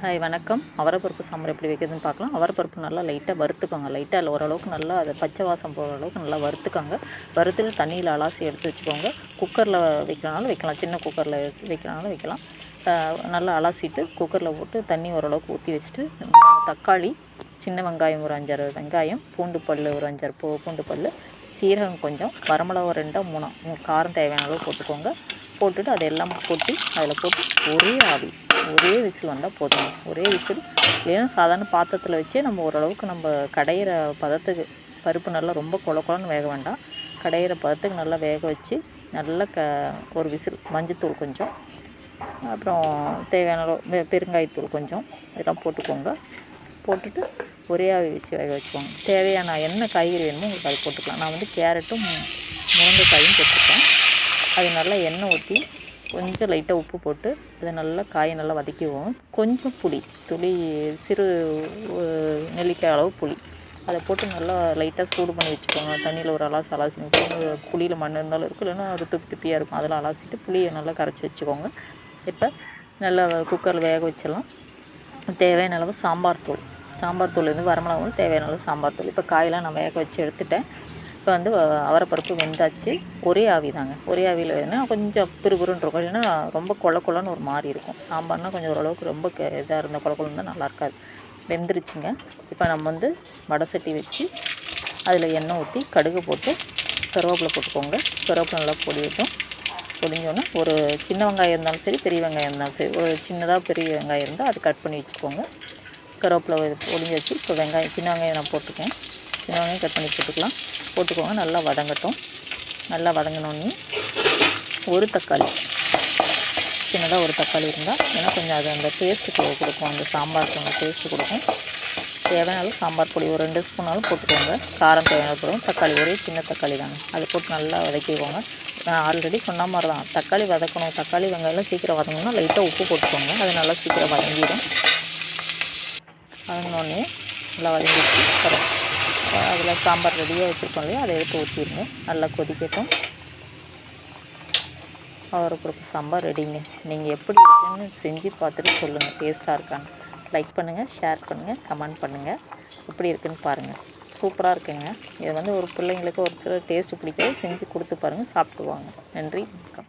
Hi வணக்கம். அவரைப்பருப்பு சாம்பார் எப்படி வைக்கிறதுன்னு பார்க்கலாம். அவரைப்பருப்பு நல்லா லைட்டாக வறுத்துக்கோங்க. லைட்டாக இல்லை ஓரளவுக்கு நல்லா அதை பச்சை வாசம் போகிற அளவுக்கு நல்லா வறுத்துக்கோங்க. வறுத்துட்டு தண்ணியில் அலாசி எடுத்து வச்சுக்கோங்க. குக்கரில் வைக்கிறனாலும் வைக்கலாம். சின்ன குக்கரில் வைக்கிறனாலும் வைக்கலாம். நல்லா அலாசிட்டு குக்கரில் போட்டு தண்ணி ஓரளவுக்கு ஊற்றி வச்சுட்டு தக்காளி சின்ன வெங்காயம் ஒரு அஞ்சாறு வெங்காயம் பூண்டு பல் ஒரு அஞ்சாறு பூ பூண்டு பல் சீரகம் கொஞ்சம் வரமிளகா ரெண்டோ மூணோ காரம் தேவையான அளவு போட்டுக்கோங்க. போட்டுட்டு அதை எல்லாம் கொட்டி அதில் போட்டு ஒரே ஆவி. ஒரே விசில் வந்தால் போதும் ஒரே விசில். இல்லைன்னா சாதாரண பாத்திரத்தில் வச்சே நம்ம ஓரளவுக்கு நம்ம கடையிற பதத்துக்கு பருப்பு நல்லா ரொம்ப கொல கொலன்னு வேக வேண்டாம். கடையிற பதத்துக்கு நல்லா வேக வச்சு நல்லா க ஒரு விசில் மஞ்சத்தூள் கொஞ்சம். அப்புறம் தேவையான அளவு பெருங்காயத்தூள் கொஞ்சம். இதெல்லாம் போட்டுக்கோங்க. போட்டுட்டு ஒரே ஆவி வச்சு வேக வச்சுக்கோங்க. தேவையான என்ன காய்கறி வேணுமோ உங்களுக்கு அது போட்டுக்கலாம். நான் வந்து கேரட்டும் முருங்கைக்காயும் போட்டுருக்கேன். அது நல்லா எண்ணெய் ஊற்றி கொஞ்சம் லைட்டாக உப்பு போட்டு அதை நல்லா காயை நல்லா வதக்கிவோம் கொஞ்சம் புளி துளி சிறு நெல்லிக்காய் அளவு புளி. அதை போட்டு நல்லா லைட்டாக சூடு பண்ணி வச்சுக்கோங்க. தண்ணியில் ஒரு அலாசி அலாசி புளியில் மண் இருந்தாலும் இருக்கும் இல்லைன்னா அது துப்பி துப்பியாக இருக்கும். அதெல்லாம் அலாசிட்டு புளியை நல்லா கரைச்சி வச்சுக்கோங்க. இப்போ நல்லா குக்கரில் வேக வச்சிடலாம். தேவையான அளவு சாம்பார் தூள். சாம்பார் தூள் வந்து வரமிளகாவும் தேவையான அளவு சாம்பார் தூள். இப்போ காயெல்லாம் நான் வேக வச்சு எடுத்துட்டேன். இப்போ வந்து அவரைப்பருப்பு வெந்தாச்சு. ஒரே ஆவி தாங்க. ஒரே ஆவியில் வேணுன்னா கொஞ்சம் பிறுபிறுன்னு இருக்கும். இல்லைன்னா ரொம்ப கொல கொலன்னு ஒரு மாதிரி இருக்கும். சாம்பார்னால் கொஞ்சம் ஓரளவுக்கு ரொம்ப இதாக இருந்தால் கொல கொலன்னு தான் நல்லா இருக்காது. வெந்துருச்சுங்க. இப்போ நம்ம வந்து வடை சட்டி வச்சு அதில் எண்ணெய் ஊற்றி கடுகு போட்டு கருவேப்பிலை போட்டுக்கோங்க. கருவேப்பிலை நல்லா பொடியட்டும் பொடிஞ்சோன்னா ஒரு சின்ன வெங்காயம் இருந்தாலும் சரி பெரிய வெங்காயம் இருந்தாலும் சரி ஒரு சின்னதாக பெரிய வெங்காயம் இருந்தால் அது கட் பண்ணி வச்சுக்கோங்க. கருவேப்பிலை பொடிஞ்சு வச்சு இப்போ வெங்காயம் சின்ன வெங்காயம் நான் போட்டுக்கேன் சின்ன வெங்காயம் கட் பண்ணி போட்டுக்கலாம். போட்டுக்கோங்க நல்லா வதங்கட்டும். நல்லா வதங்கினோடனே ஒரு தக்காளி. சின்னதாக ஒரு தக்காளி இருந்தால் ஏன்னா கொஞ்சம் அது அந்த டேஸ்ட்டு கொடுக்கும். அந்த சாம்பாருக்கு அந்த டேஸ்ட்டு கொடுக்கும். தேவையான சாம்பார் பொடி ஒரு ரெண்டு ஸ்பூனாலும் போட்டுக்கோங்க. காரம் தேவையான போடும் தக்காளி ஒரே சின்ன தக்காளி தாங்க. அது போட்டு நல்லா வதக்கிக்கோங்க. நான் ஆல்ரெடி சொன்ன மாதிரி தான் தக்காளி வதக்கணும். தக்காளி வெங்காயம்லாம் சீக்கிரம் வதங்கணும்னா லைட்டாக உப்பு போட்டுக்கோங்க. அது நல்லா சீக்கிரம் வதங்கிடும். வதங்கினோடனே நல்லா வதங்கிட்டு அதில் சாம்பார் ரெடியாக வச்சுருக்கோம். இல்லையா அதை எடுத்து ஊற்றிடுங்க நல்லா கொதிக்கட்டும். அவரைப்பருப்பு சாம்பார் ரெடிங்க நீங்கள் எப்படி இருக்குன்னு செஞ்சு பார்த்துட்டு சொல்லுங்கள் டேஸ்ட்டாக இருக்கான்னு. லைக் பண்ணுங்கள் ஷேர் பண்ணுங்கள் கமெண்ட் பண்ணுங்கள் எப்படி இருக்குன்னு பாருங்கள் சூப்பராக இருக்குங்க. இது வந்து ஒரு பிள்ளைங்களுக்கு ஒரு சில டேஸ்ட்டு பிடிக்காது. செஞ்சு கொடுத்து பாருங்கள் சாப்பிடுவாங்க நன்றி வணக்கம்.